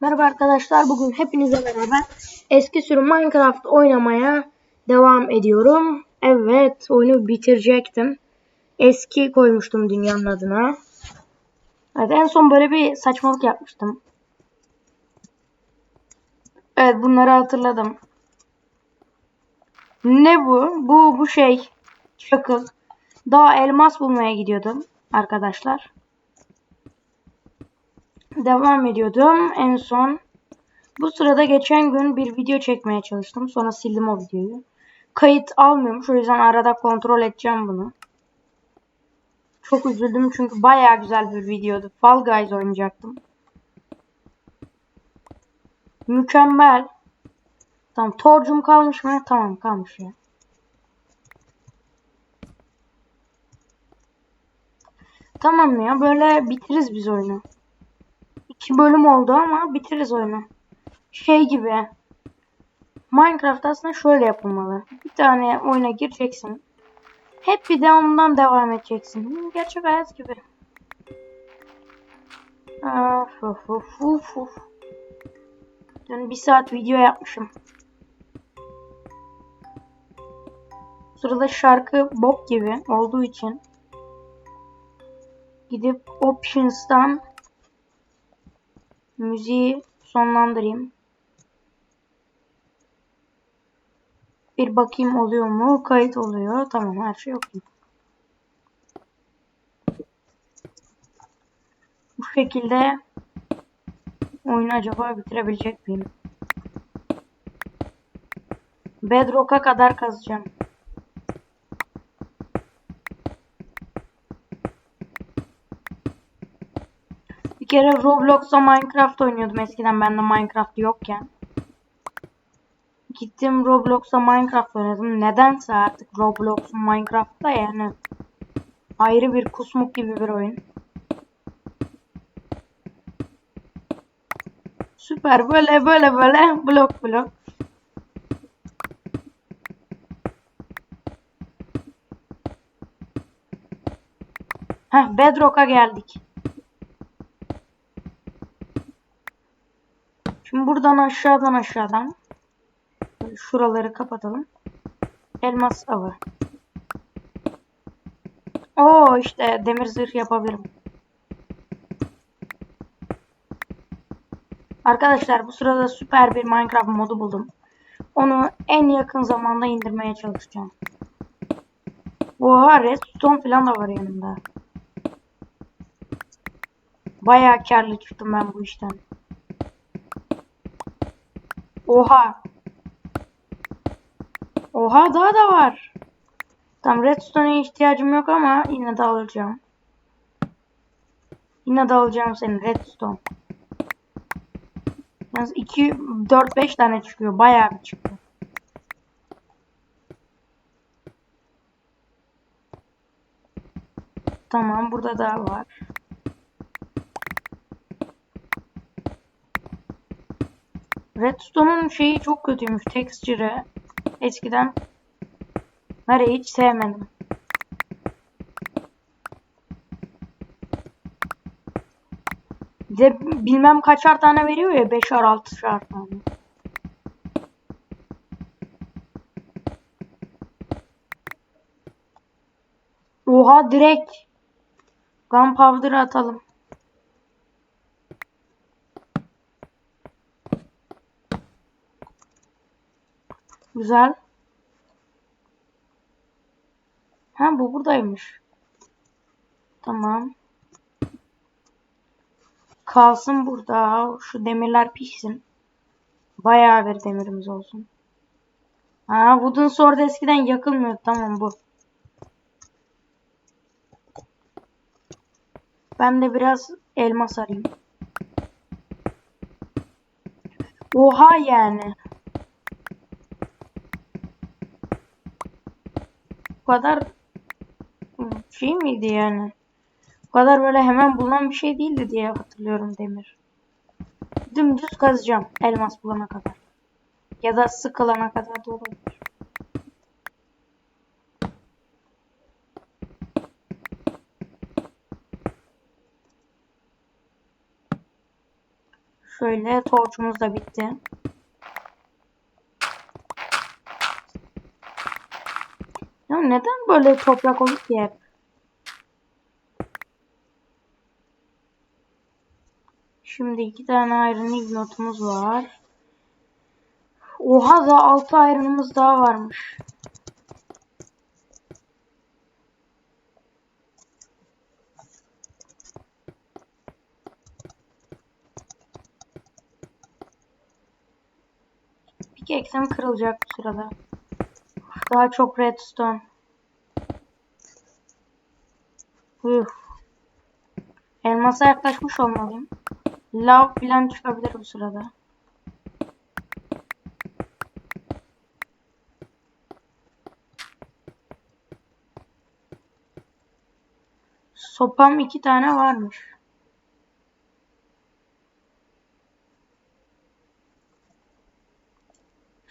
Merhaba arkadaşlar. Bugün hepinizle beraber eski sürüm Minecraft oynamaya devam ediyorum. Evet, oyunu bitirecektim. Eski koymuştum dünyanın adına. Evet, en son böyle bir saçmalık yapmıştım. Evet, bunları hatırladım. Ne bu? Bu bu şey. Çakıl. Daha elmas bulmaya gidiyordum arkadaşlar devam ediyordum. En son bu sırada geçen gün bir video çekmeye çalıştım. Sonra sildim o videoyu. Kayıt almıyormuş. O yüzden arada kontrol edeceğim bunu. Çok üzüldüm çünkü baya güzel bir videodu. Fall Guys oynayacaktım. Mükemmel. Tamam. Torcum kalmış mı? Tamam kalmış ya. Tamam ya. Böyle bitiririz biz oyunu. İki bölüm oldu ama bitiririz oyunu. Şey gibi. Minecraft aslında şöyle yapılmalı. Bir tane oyuna gireceksin. Hep bir de ondan devam edeceksin. Gerçek hayat gibi. Of of of of of. Dün bir saat video yapmışım. Sırada şarkı bok gibi olduğu için gidip Options'tan müziği sonlandırayım. Bir bakayım oluyor mu? Kayıt oluyor. Tamam her şey okey. Bu şekilde oyunu acaba bitirebilecek miyim? Bedrock'a kadar kazacağım. Kere Roblox'ta Minecraft oynuyordum eskiden bende Minecraft yokken. Gittim Roblox'ta Minecraft oynadım. Nedense artık Roblox'un Minecraft'ta yani ayrı bir kusmuk gibi bir oyun. Süper böyle böyle böyle blok blok. Heh Bedrock'a geldik. Buradan aşağıdan aşağıdan şuraları kapatalım. Elmas avı. Oo işte demir zırh yapabilirim. Arkadaşlar bu sırada süper bir Minecraft modu buldum. Onu en yakın zamanda indirmeye çalışacağım. Oha redstone falan da var yanımda. Bayağı karlı çıktım ben bu işten. Oha. Oha daha da var. Tam redstone'e ihtiyacım yok ama yine de alacağım. Yine de alacağım senin redstone. Yalnız 2 4 5 tane çıkıyor. Bayağı bir çıkıyor. Tamam burada daha var. Redstone'un şeyi çok kötüymüş. Texture'ı. Eskiden Nereye hiç sevmedim. de bilmem kaçar tane veriyor ya 5'er 6'şar tane. Oha direkt Gunpowder atalım. Güzel. Ha bu buradaymış. Tamam. Kalsın burada. Şu demirler pişsin. Bayağı bir demirimiz olsun. Ha Wooden Sword eskiden yakılmıyor. Tamam bu. Ben de biraz elmas arayayım. Oha yani. Bu kadar şey miydi yani? Bu kadar böyle hemen bulunan bir şey değildi diye hatırlıyorum demir. Dümdüz kazacağım elmas bulana kadar. Ya da sıkılana kadar da olabilir. Şöyle torçumuz da bitti. Neden böyle toprak olur ki hep? Şimdi iki tane iron ignotumuz var. Oha da altı iron'ımız daha varmış. Pickaxe'im kırılacak bu sırada. Daha çok redstone. Üf. Elmasa yaklaşmış olmalıyım. Lav falan çıkabilir bu sırada. Sopam iki tane varmış.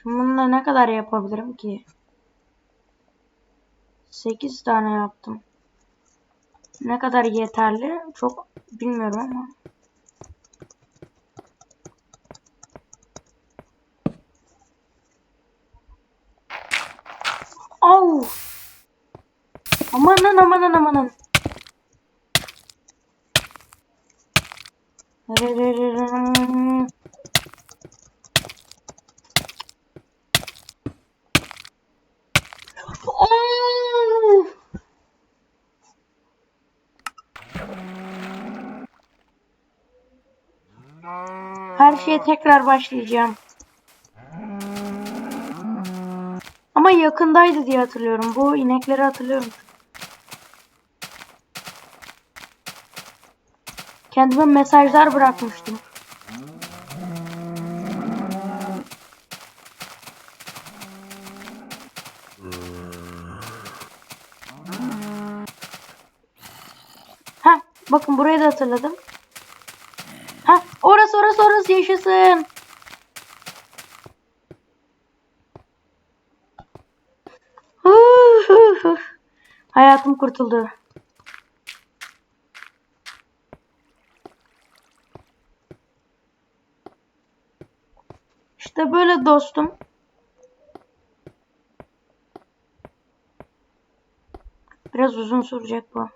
Şimdi bununla ne kadar yapabilirim ki? 8 tane yaptım. Ne kadar yeterli çok bilmiyorum ama. Au! Amanın amanın amanın. Oh! Her şeye tekrar başlayacağım. Ama yakındaydı diye hatırlıyorum. Bu inekleri hatırlıyorum. Kendime mesajlar bırakmıştım. Ha, bakın burayı da hatırladım. Orası yaşasın. Hayatım kurtuldu. İşte böyle dostum. Biraz uzun sürecek bu.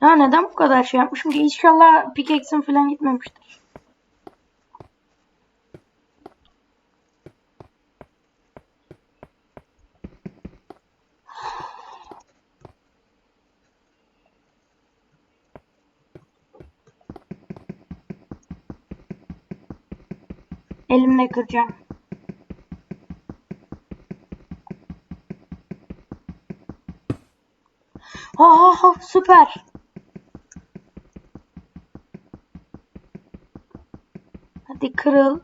Ya neden bu kadar şey yapmışım ki? İnşallah pickaxe'im falan gitmemiştir. Elimle kıracağım. Aa, süper. Hadi kırıl.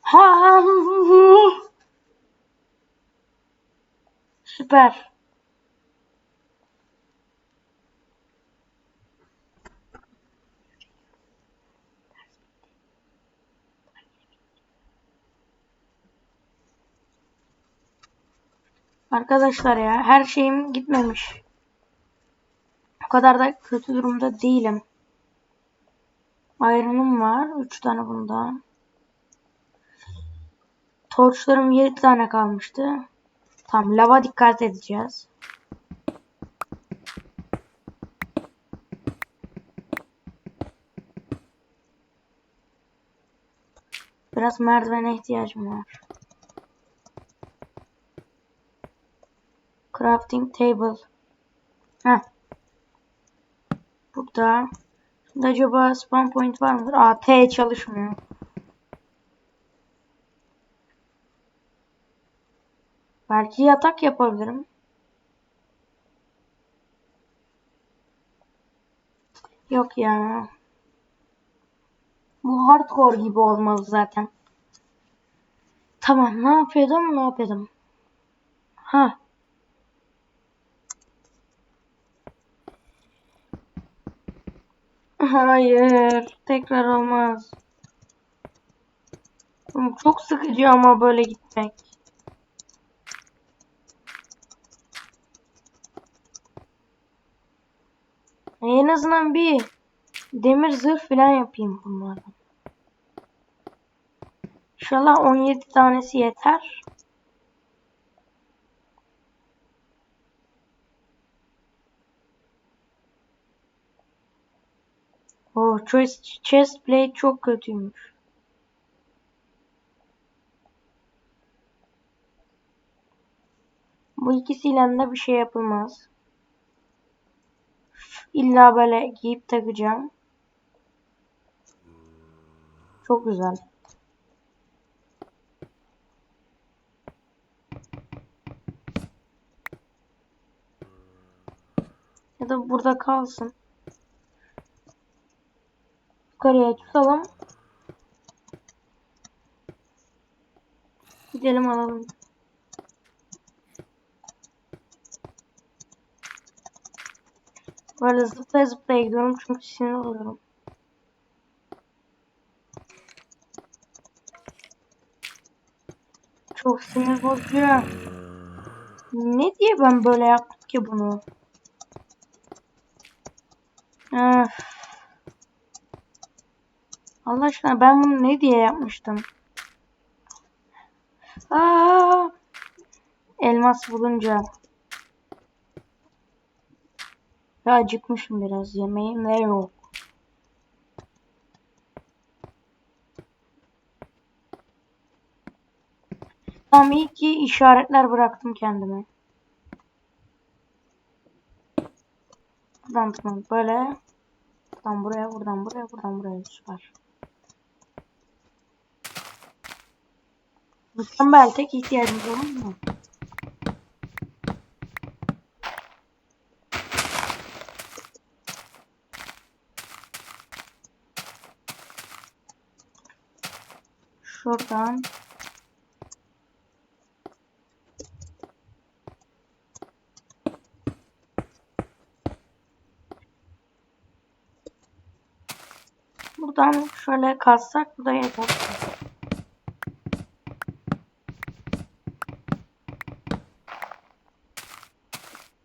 Ha. Süper. Arkadaşlar ya her şeyim gitmemiş. Kadar da kötü durumda değilim. Iron'um var. 3 tane bundan. Torçlarım 7 tane kalmıştı. Tam lava dikkat edeceğiz. Biraz merdivene ihtiyacım var. Crafting table. Heh. Burada. Şimdi acaba spawn point var mıdır? Aa T çalışmıyor. Belki yatak yapabilirim. Yok ya. Bu hardcore gibi olmalı zaten. Tamam ne yapıyordum ne yapıyordum. Ha. Hayır. Tekrar olmaz. Çok sıkıcı ama böyle gitmek. En azından bir demir zırh falan yapayım bunlardan. İnşallah 17 tanesi yeter. Oh, chest, chest plate çok kötüymüş. Bu ikisiyle de bir şey yapılmaz. İlla böyle giyip takacağım. Çok güzel. Ya da burada kalsın. Yukarıya tutalım. Gidelim alalım. Böyle zıplaya zıplaya gidiyorum çünkü sinir oluyorum. Çok sinir bozucu. Ne diye ben böyle yaptım ki bunu? Öf. Allah aşkına ben bunu ne diye yapmıştım? Aa! Elmas bulunca. Ya acıkmışım biraz. Yemeğim de yok. Tamam iyi ki işaretler bıraktım kendime. Buradan tamam böyle. Buradan buraya, buradan buraya, buradan buraya. Süper. Mükemmel tek ihtiyacımız olan mı? Şuradan. Buradan şöyle kazsak bu da yeter.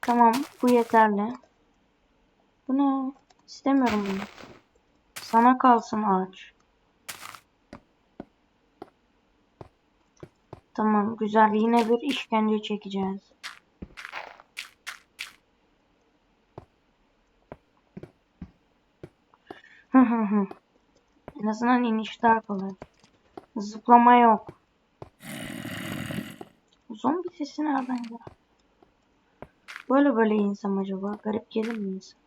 Tamam bu yeterli. Bu ne? İstemiyorum bunu. Sana kalsın ağaç. Tamam güzel yine bir işkence çekeceğiz. Hı hı hı. En azından iniş daha kolay. Zıplama yok. Zombi sesi nereden geldi? Böyle böyle insan acaba? Garip gelir mi insan?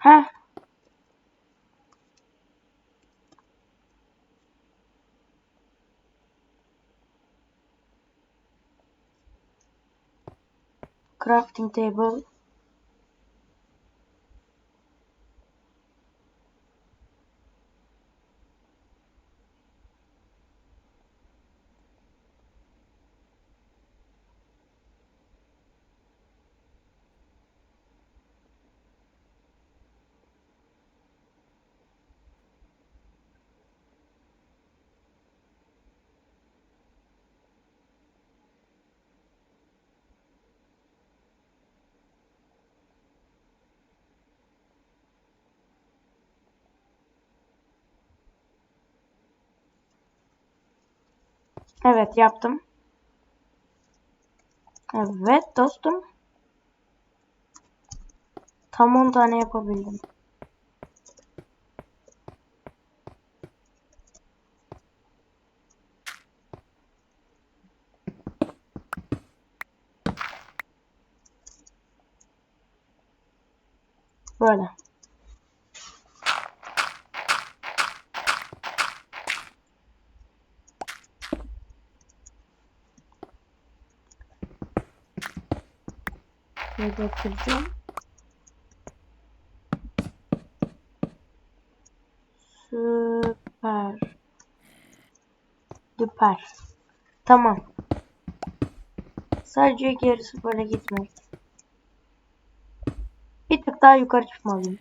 Heh. Crafting table. Evet yaptım. Evet dostum. Tam 10 tane yapabildim. Böyle. Şöyle kıracağım. Süper. Süper. Tamam. Sadece gerisi böyle gitmek. Bir tık daha yukarı çıkmalıyım.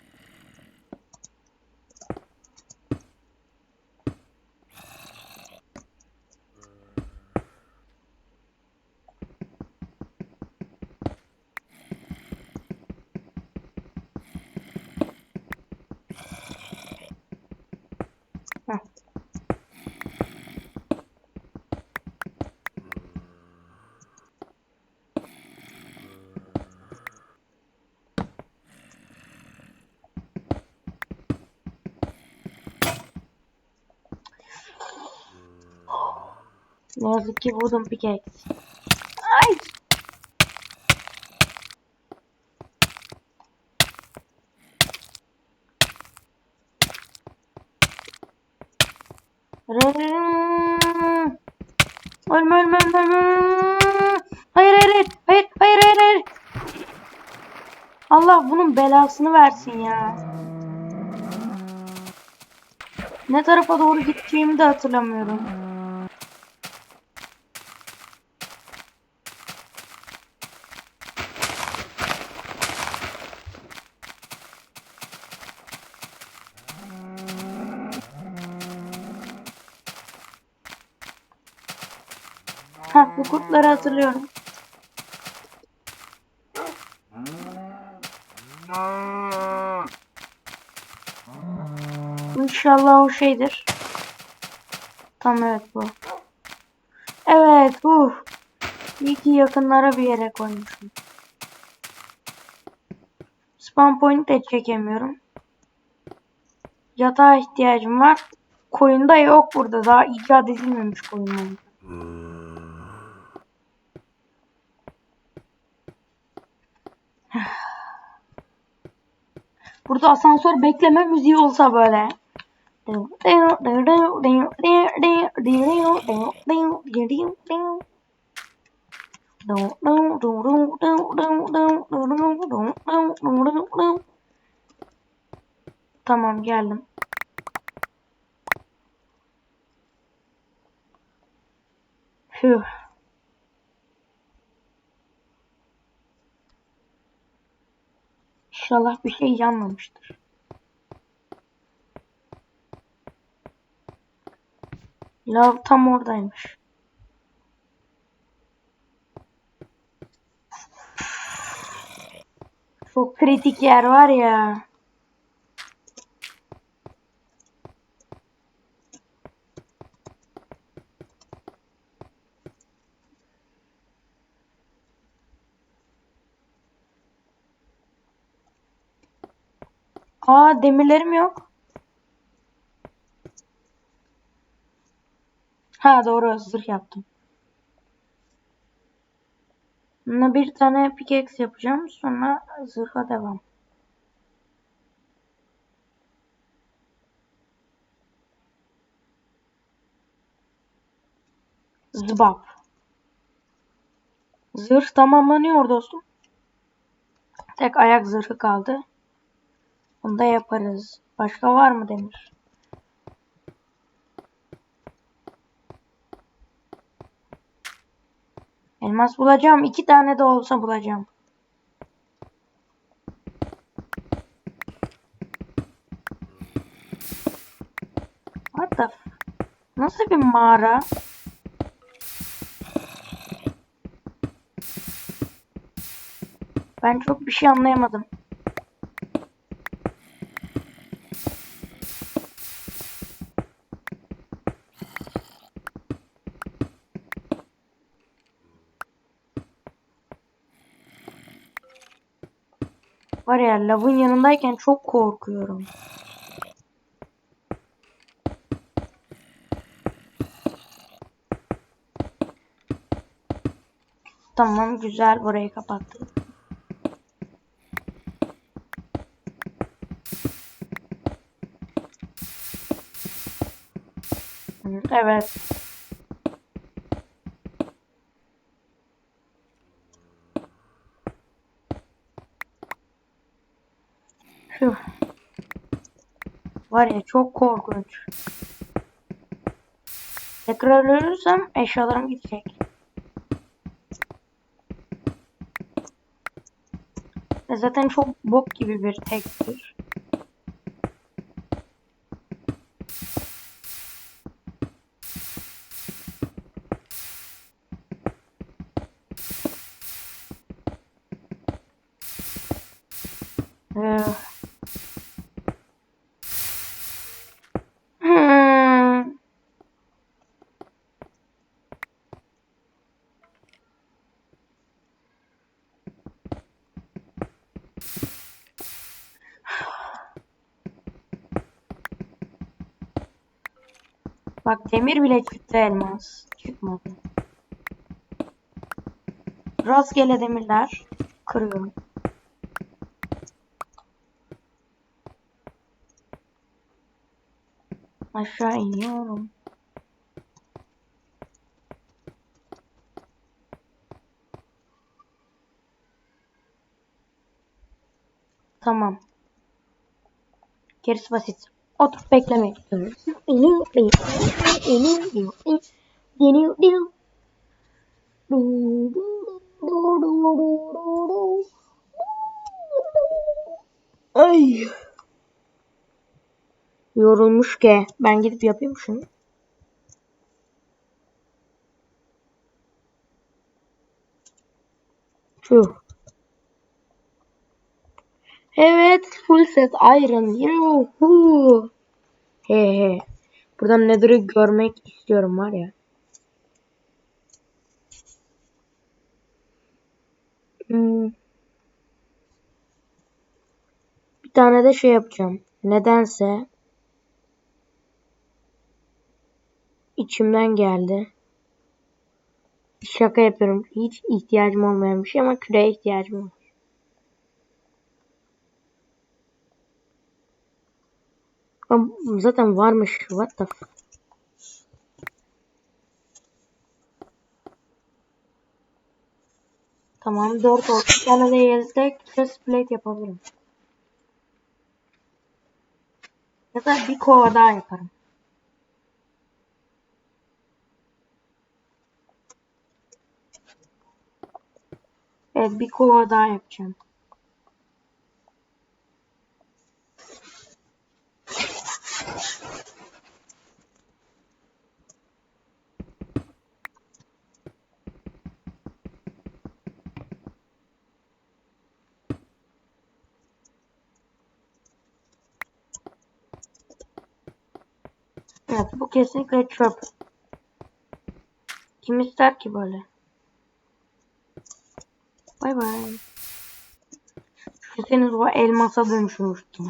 Ne yazık ki wooden pickaxe. Ay! Ölme ölme ölme. Hayır hayır hayır hayır hayır hayır hayır. Allah bunun belasını versin ya. Ne tarafa doğru gideceğimi de hatırlamıyorum. Ha bu kurtları hatırlıyorum. İnşallah o şeydir. Tam evet bu. Evet uh. İyi ki yakınlara bir yere koymuşum. Spawn point de çekemiyorum. Yatağa ihtiyacım var. Koyunda yok burada. Daha icat edilmemiş koyun. Burada asansör bekleme müziği olsa böyle. Tamam geldim. Phew. İnşallah bir şey yanmamıştır. Lav tam oradaymış. Çok kritik yer var ya. Aa demirlerim yok. Ha doğru zırh yaptım. Buna bir tane pickaxe yapacağım. Sonra zırha devam. Zıbap. Zırh tamamlanıyor dostum. Tek ayak zırhı kaldı. Onu da yaparız. Başka var mı demir? Elmas bulacağım. iki tane de olsa bulacağım. What the Nasıl bir mağara? Ben çok bir şey anlayamadım. Var ya lavın yanındayken çok korkuyorum. Tamam güzel burayı kapattım. Evet. Var ya çok korkunç. Tekrar ölürsem eşyalarım gidecek. Ve zaten çok bok gibi bir tektir. Bak demir bile çıktı elmas. Çık. çıkmadı. Rastgele demirler kırıyorum. Aşağı iniyorum. Tamam. Gerisi basit. Oturup beklemek istiyoruz. Ay. Yorulmuş ki. Ben gidip yapayım şunu. Şu. Evet, full set iron. Yuhu. He he. Buradan Nether'ı görmek istiyorum var ya. Hmm. Bir tane de şey yapacağım. Nedense içimden geldi. Şaka yapıyorum. Hiç ihtiyacım olmayan bir şey ama küreye ihtiyacım var. Zaten varmış. What the Tamam 4 oldu. Bir tane de yedek chest plate yapabilirim. Ya da bir kova daha yaparım. Evet bir kova daha yapacağım. Evet bu kesinlikle çöp. Kim ister ki böyle? Bay bay. Düşünseniz o elmasa dönüşmüştüm.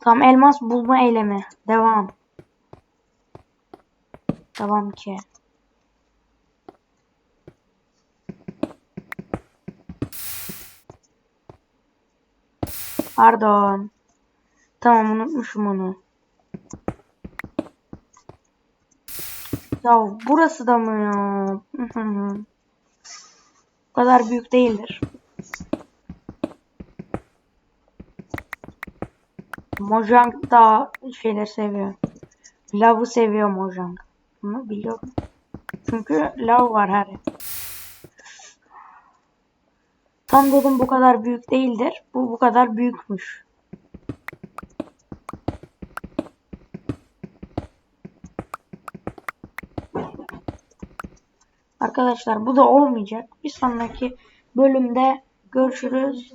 Tam elmas bulma eylemi. Devam. Devam ki. Pardon. Tamam unutmuşum onu. Ya burası da mı ya? Bu kadar büyük değildir. Mojang da şeyler seviyor. Lav'ı seviyor Mojang. Bunu biliyorum. Çünkü lav var her yer. Tam dedim bu kadar büyük değildir. Bu bu kadar büyükmüş. Arkadaşlar bu da olmayacak. Bir sonraki bölümde görüşürüz.